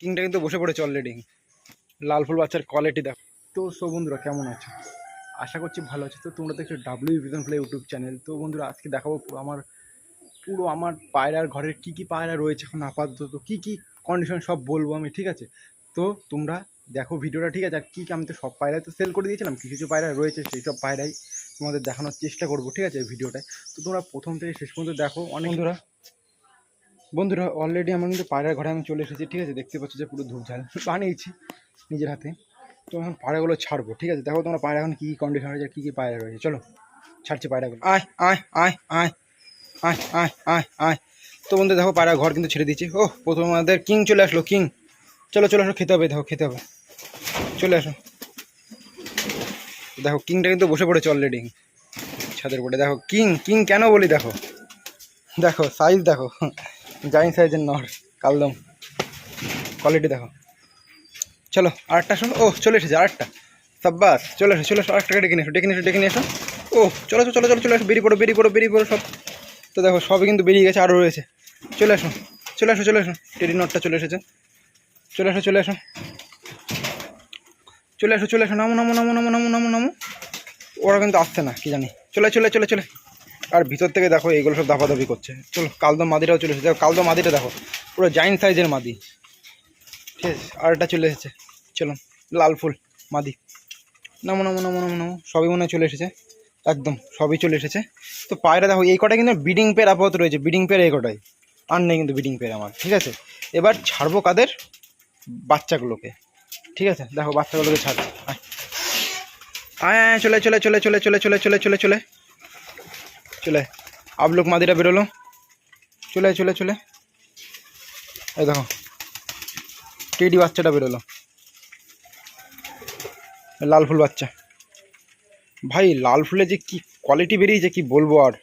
কিংটা কিন্তু বসে পড়েছে অলরেডি লাল ফুল বাচ্চার কোয়ালিটি দেখো। তো, সো বন্ধুরা, কেমন আছো? আশা করছি ভালো আছে। তো, তোমরা দেখছ W vision play YouTube channel তো, বন্ধুরা, আজকে দেখাবো পুরো আমার পুরো আমার পায়রার ঘরের কি কি পায়রা রয়েছে এখন আপাতত। কি কি কন্ডিশন সব বলব আমি, ঠিক আছে? তো, তোমরা দেখো ভিডিওটা, ঠিক আছে? আর কী আমি তো সব পায়রাই তো সেল করে দিয়েছিলাম। কিছু কিছু পায়রা রয়েছে, সেই সব পায়রাই তোমাদের দেখানোর চেষ্টা করব, ঠিক আছে ভিডিওটায়। তো, তোমরা প্রথম থেকে শেষ পর্যন্ত দেখো, অনেক বন্ধুরা বন্ধুরা অলরেডি আমার কিন্তু পায়রার ঘরে আমি চলে এসেছি, ঠিক আছে? দেখতে পাচ্ছ যে পুরো ধূপঝাল। বানিয়েছি নিজের হাতে। তো এখন পায়রাগুলো ছাড়বো, ঠিক আছে? দেখো তোমরা পায়রা এখন কী কন্ডিশন রয়েছে, কী কী পায়রা রয়েছে। চলো, ছাড়ছি পায়রাগুলো আয় আয় আয় আয় আয় আয় আয় আয়। তো বন্ধু দেখো পায়রা ঘর কিন্তু ছেড়ে দিয়েছি। ও প্রথম আমাদের কিং চলে আসলো, কিং। চলো, চলে আসো খেতে হবে, দেখো, খেতে হবে। চলে আসো। দেখো, কিংটা কিন্তু বসে পড়েছে অলরেডি ছাদের উপরে। দেখো, কিং কিং কেন বলি, দেখো। দেখো সাইজ দেখো। জাইন সাইজের নর কালদম কোয়ালিটি দেখো চলো আরেকটা শোনো ও চলে এসেছে আরেকটা সাব্বাস চলে এসো চলে এসো আরেকটাকে ডেকে নিয়ে এসো ডেকে নিয়ে এসো ডেকে নিয়ে এসো ও চলো চলো চলো চলে এসো বেরিয়ে পড়ো বেরিয়ে পড়ো বেরিয়ে পড়ো সব তো দেখো সবই কিন্তু বেরিয়ে গেছে আরও রয়েছে চলে আসো চলে এসো চলে আসো টেডি নটটা চলে এসেছে চলে এসো চলে আসো চলে এসো চলে এসো নামো নামো নামো নামো নামো নামো নামো ওরা কিন্তু আসছে না কি জানি চলে চলে চলে চলে আর ভিতর থেকে দেখো এইগুলো সব দাপাদাপি করছে। চলো, কালদম মাদিটাও চলে এসেছে। কালদম মাদিটা দেখো, পুরো জাইন্ট সাইজের মাদি। ঠিক আছে, আর একটা চলে এসেছে। চলো, লাল ফুল মাদি। নামো নামো নামো নামো নামো, সবই মনে চলে এসেছে। একদম, সবই চলে এসেছে। তো পায়রা দেখো, এই কটা কিন্তু বিডিং পের আপাতত রয়েছে। বিডিং পের এই কটাই আর নেই কিন্তু বিডিং পেয়ার আমার, ঠিক আছে? এবার ছাড়বো কাদের? বাচ্চাগুলোকে। ঠিক আছে, দেখো, বাচ্চাগুলোকে আয়। আয় আয় চলে চলে চলে চলে চলে চলে চলে চলে চলে। চলে আবলুক মাদিরা বেরোলো। চলে চলে চলে। এই দেখো, টেডি বাচ্চাটা বেরোলো। লাল ফুল বাচ্চা। ভাই, লাল ফুলে যে কি কোয়ালিটি বেরিয়েছে, কি বলব আর?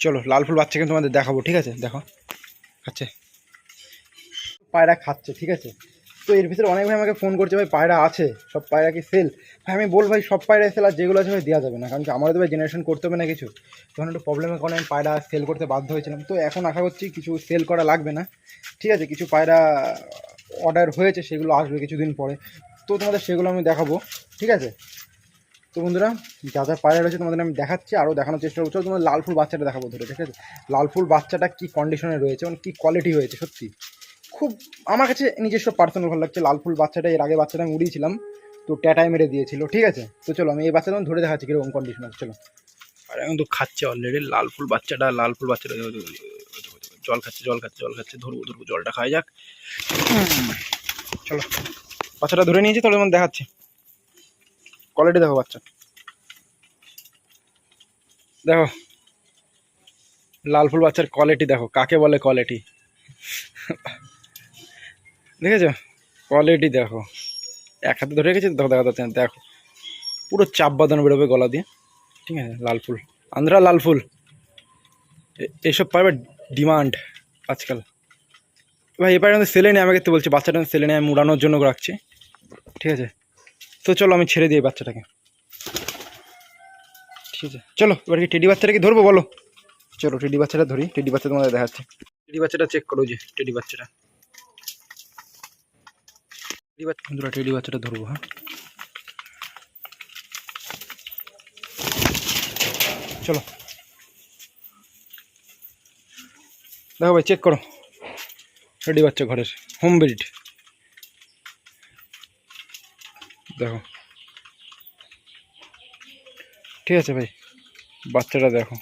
চলো, লাল ফুল বাচ্চাকে তোমাদের দেখাবো, ঠিক আছে? দেখো, খাচ্ছে। পায়রা খাচ্ছে, ঠিক আছে? তো এর ভিতরে অনেক ভাই আমাকে ফোন করছে, ভাই, পায়রা আছে, সব পায়রা কি সেল ভাই, আমি বল ভাই, সব পায়রা সেল আর যেগুলো আছে ভাই, দেওয়া যাবে না। কারণ কি আমারও তো ভাই জেনারেশন করতে হবে না কিছু। তখন একটু প্রবলেমের কারণে আমি পায়রা সেল করতে বাধ্য হয়েছিলাম। তো এখন আশা করছি কিছু সেল করা লাগবে না। ঠিক আছে, কিছু পায়রা অর্ডার হয়েছে, সেগুলো আসবে কিছুদিন পরে। তো তোমাদের সেগুলো আমি দেখাবো। ঠিক আছে? তো বন্ধুরা, যা যা পায়রা রয়েছে তোমাদের আমি দেখাচ্ছি, আরও দেখানোর চেষ্টা করছি। তোমাদের লাল ফুল বাচ্চাটা দেখাবো ধরে, ঠিক আছে? লাল ফুল বাচ্চাটা কী কন্ডিশনে রয়েছে মানে কী কোয়ালিটি হয়েছে, সত্যি? খুব আমার কাছে নিজস্ব পার্সোনাল ভালো লাগছে। লাল ফুল বাচ্চাটা, এর আগে বাচ্চাটা আমি উড়িয়েছিলাম। তো ট্যাটায় মেরে দিয়েছিল, ঠিক আছে? তো চলো, আমি এই বাচ্চাটা ধরে দেখাচ্ছি কীরকম কন্ডিশন আছে, চলো। আর, এখন তো খাচ্ছে অলরেডি লাল ফুল বাচ্চাটা, লাল ফুল বাচ্চাটা জল খাচ্ছে জল খাচ্ছে জল খাচ্ছে। ধরবো ধরবো, জলটা খাওয়া যাক। চলো, বাচ্চাটা ধরে নিয়েছি, তাহলে আমি দেখাচ্ছি। কোয়ালিটি দেখো বাচ্চা। দেখো, লাল ফুল বাচ্চার কোয়ালিটি দেখো, কাকে বলে কোয়ালিটি দেখেছ? কোয়ালিটি দেখো। এক হাতে ধরে রেখেছি, দেখো, দেখা যাচ্ছে দেখো। পুরো চাপ বাঁধানো বেরোবে গলা দিয়ে। ঠিক আছে? লাল ফুল। আন্ধ্রা লাল ফুল। এ- এসব পাবে ডিমান্ড আজকাল। ভাই, এবার আমাদের সেলে নেই আমাকে তো বলছি, বাচ্চাটা সেলে নেই, আমি উড়ানোর জন্য রাখছি। ঠিক আছে? তো চলো, আমি ছেড়ে দিই বাচ্চাটাকে। ঠিক আছে? চলো, এবার কি টেডি বাচ্চাটাকে ধরবো, বলো? চলো টেডি বাচ্চাটা ধরি টেডি বাচ্চা তোমাদের দেখাচ্ছে। টেডি বাচ্চাটা চেক করো যে টেডি বাচ্চাটা। টেডি বাচ্চা, বন্ধুরা, টেডি বাচ্চাটা ধরবো হ্যাঁ। চলো। দেখো ভাই চেক করো। টেডি বাচ্চা ঘরের হোম ব্রিড দেখো। ঠিক আছে ভাই, বাচ্চাটা দেখো।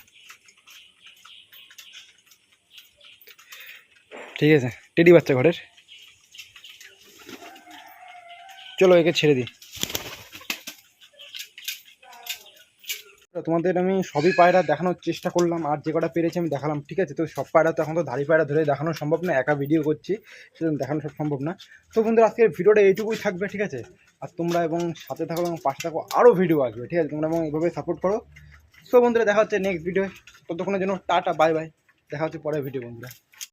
ঠিক আছে, টেডি বাচ্চা ঘরের চলো একে ছেড়ে দিই। তোমাদের আমি সবই পায়রা দেখানোর চেষ্টা করলাম, আর যে কটা পেরেছি আমি দেখালাম, ঠিক আছে? তো সব পায়রা তো এখন তো ধাড়ি পায়রা ধরে দেখানো সম্ভব না, একা ভিডিও করছি, সেজন্য দেখানো সব সম্ভব না। তো বন্ধুরা, আজকের ভিডিওটা এইটুকুই থাকবে, ঠিক আছে? আর তোমরা এবং সাথে থাকো এবং পাশে থাকো আরও ভিডিও আসবে, ঠিক আছে? তোমরা এবং এভাবে সাপোর্ট করো। সো বন্ধুরা, দেখা হচ্ছে নেক্সট ভিডিও ততক্ষণের জন্য টাটা বাই বাই দেখা হচ্ছে পরের ভিডিও বন্ধুরা।